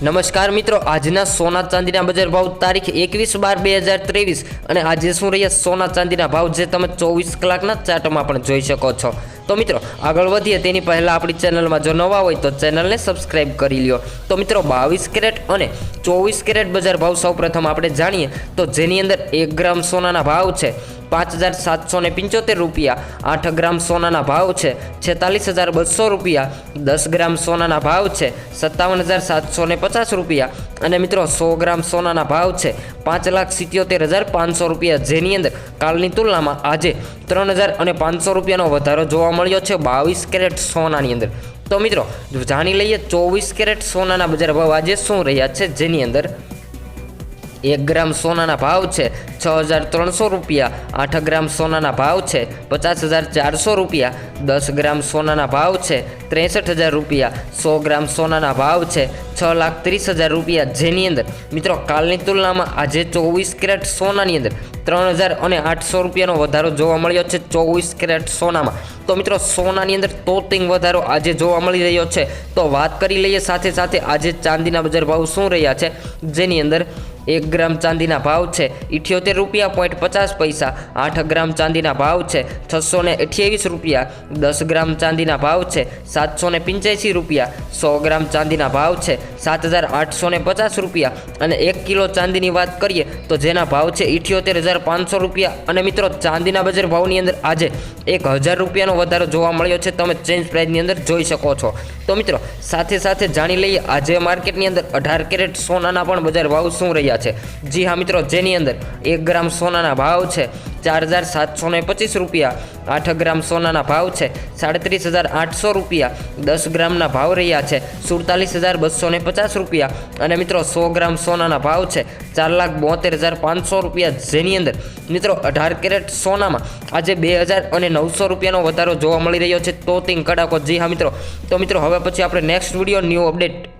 નમસ્કાર મિત્રો, આજના સોના ચાંદીના બજાર ભાવ તારીખ એકવીસ બાર બે હજાર ત્રેવીસ અને આજે શું રહ્યા સોના ચાંદીના ભાવ જે તમે ચોવીસ કલાકના ચાર્ટમાં પણ જોઈ શકો છો. તો મિત્રો, આગળ વધીએ. તેની પહેલાં આપણી ચેનલમાં જો નવા હોય તો ચેનલને સબસ્ક્રાઇબ કરી લ્યો. તો મિત્રો, બાવીસ કેરેટ અને ચોવીસ કેરેટ બજાર ભાવ સૌપ્રથમ આપણે જાણીએ તો જેની અંદર એક ગ્રામ સોનાના ભાવ છે પાંચ હજાર સાતસો ને પંચોતેર રૂપિયા. આઠ ગ્રામ સોનાના ભાવ છે છેતાલીસ હજાર બસો રૂપિયા. દસ ગ્રામ સોનાના ભાવ છે સત્તાવન હજાર સાતસો ને પચાસ રૂપિયા. અને મિત્રો સો ગ્રામ સોનાના ભાવ છે પાંચ લાખ સિત્યોતેર હજાર પાંચસો રૂપિયા. જેની અંદર કાલની તુલનામાં આજે ત્રણ હજાર અને પાંચસો રૂપિયાનો વધારો જોવા મળ્યો છે બાવીસ કેરેટ સોનાની અંદર. તો મિત્રો જાણી લઈએ ચોવીસ કેરેટ સોનાના બજાર ભાવ આજે શું રહ્યા છે? જેની અંદર એક ગ્રામ સોનાના ભાવ છે, છ હજાર ત્રણસો રૂપિયા. આઠ ગ્રામ સોનાના ભાવ છે, પચાસ હજાર ચારસો રૂપિયા. દસ ગ્રામ સોનાના ભાવ છે, ત્રેસઠ હજાર રૂપિયા. સો ગ્રામ સોનાના ભાવ છે, છ લાખ ત્રીસ હજાર રૂપિયા. જેની અંદર, મિત્રો, કાલની તુલનામાં આજે ચોવીસ કેરેટ સોનાની અંદર ત્રણ હજાર અને આઠસો રૂપિયાનો વધારો જોવા મળ્યો છે ચોવીસ કેરેટ સોનામાં. તો મિત્રો, સોનાની અંદર તોતિંગ વધારો આજે જોવા મળી રહ્યો છે. તો વાત કરી લઈએ સાથે સાથે આજે ચાંદીના બજાર ભાવ શું રહ્યા છે? જેની અંદર એક ગ્રામ ચાંદીના ભાવ છે. ઇઠ્યોતેર રૂપિયા પોઈન્ટ પચાસ પૈસા. આઠ ગ્રામ ચાંદીના ભાવ છે. છસો ને અઠ્યાવીસ રૂપિયા. દસ ગ્રામ ચાંદીના ભાવ છે. સાતસો ને પંચ્યાસી રૂપિયા. સો ગ્રામ ચાંદીના ભાવ છે. સાત હજાર આઠસો ને પચાસ રૂપિયા. અને એક કિલો ચાંદીની વાત કરીએ, તો જેના ભાવ છે ઇઠ્યોતેર હજાર પાંચસો રૂપિયા. અને મિત્રો, ચાંદીના બજાર ભાવની અંદર આજે એક હજાર રૂપિયાનો વધારો જોવા મળ્યો છે. તમે ચેન્જ પ્રાઇસની અંદર જોઈ શકો છો. તો મિત્રો, સાથે સાથે જાણી લઈએ, આજે માર્કેટની અંદર અઢાર કેરેટ સોનાના પણ બજાર ભાવ શું રહ્યા છે. જી હા મિત્રો, જેની અંદર એક ગ્રામ સોનાના ભાવ છે, ચાર હજાર સાતસો ને પચીસ રૂપિયા. આઠ ગ્રામ સોનાના ભાવ છે, સાડત્રીસ હજાર આઠસો રૂપિયા. દસ ગ્રામના ભાવ રહ્યા છે, સુડતાલીસ હજાર બસો ને પચાસ રૂપિયા. અને મિત્રો, સો ગ્રામ સોનાના ભાવ છે, ચાર લાખ બોતેર હજાર પાંચસો રૂપિયા. જેની અંદર મિત્રો, અઢાર કેરેટ સોનામાં આજે બે હજાર અને નવસો રૂપિયાનો વધારો જોવા મળી રહ્યો છે. તો તોતિંગ કડાકો. જી હા મિત્રો. તો મિત્રો, હવે પછી આપણે નેક્સ્ટ વીડિયો ન્યૂ અપડેટ